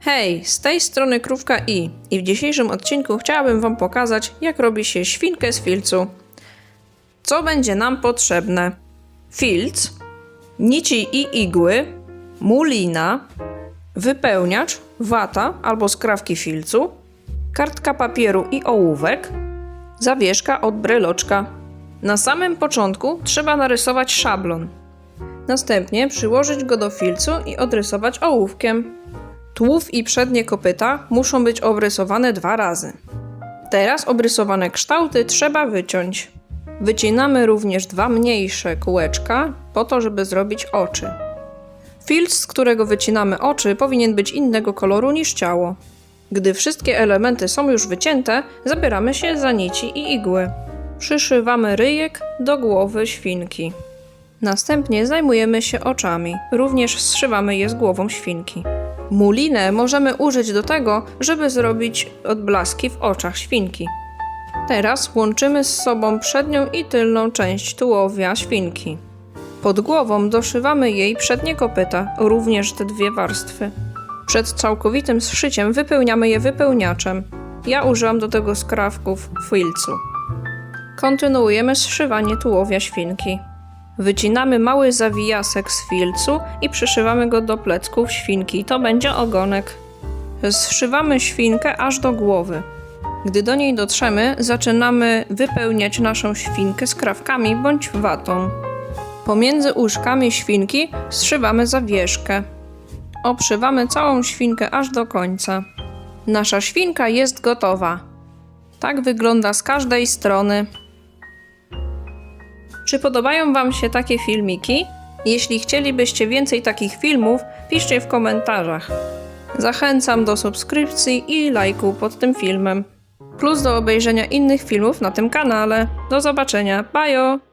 Hej, z tej strony Krówka I i w dzisiejszym odcinku chciałabym Wam pokazać, jak robi się świnkę z filcu. Co będzie nam potrzebne? Filc, nici i igły, mulina, wypełniacz, wata albo skrawki filcu, kartka papieru i ołówek, zawieszka od breloczka. Na samym początku trzeba narysować szablon. Następnie przyłożyć go do filcu i odrysować ołówkiem. Tułów i przednie kopyta muszą być obrysowane dwa razy. Teraz obrysowane kształty trzeba wyciąć. Wycinamy również dwa mniejsze kółeczka po to, żeby zrobić oczy. Filc, z którego wycinamy oczy, powinien być innego koloru niż ciało. Gdy wszystkie elementy są już wycięte, zabieramy się za nici i igły. Przyszywamy ryjek do głowy świnki. Następnie zajmujemy się oczami. Również zszywamy je z głową świnki. Mulinę możemy użyć do tego, żeby zrobić odblaski w oczach świnki. Teraz łączymy z sobą przednią i tylną część tułowia świnki. Pod głową doszywamy jej przednie kopyta, również te dwie warstwy. Przed całkowitym zszyciem wypełniamy je wypełniaczem. Ja użyłam do tego skrawków filcu. Kontynuujemy zszywanie tułowia świnki. Wycinamy mały zawijasek z filcu i przyszywamy go do plecków świnki. To będzie ogonek. Zszywamy świnkę aż do głowy. Gdy do niej dotrzemy, zaczynamy wypełniać naszą świnkę skrawkami bądź watą. Pomiędzy uszkami świnki zszywamy zawieszkę. Obszywamy całą świnkę aż do końca. Nasza świnka jest gotowa. Tak wygląda z każdej strony. Czy podobają Wam się takie filmiki? Jeśli chcielibyście więcej takich filmów, piszcie w komentarzach. Zachęcam do subskrypcji i lajku pod tym filmem. Plus do obejrzenia innych filmów na tym kanale. Do zobaczenia. Bajo!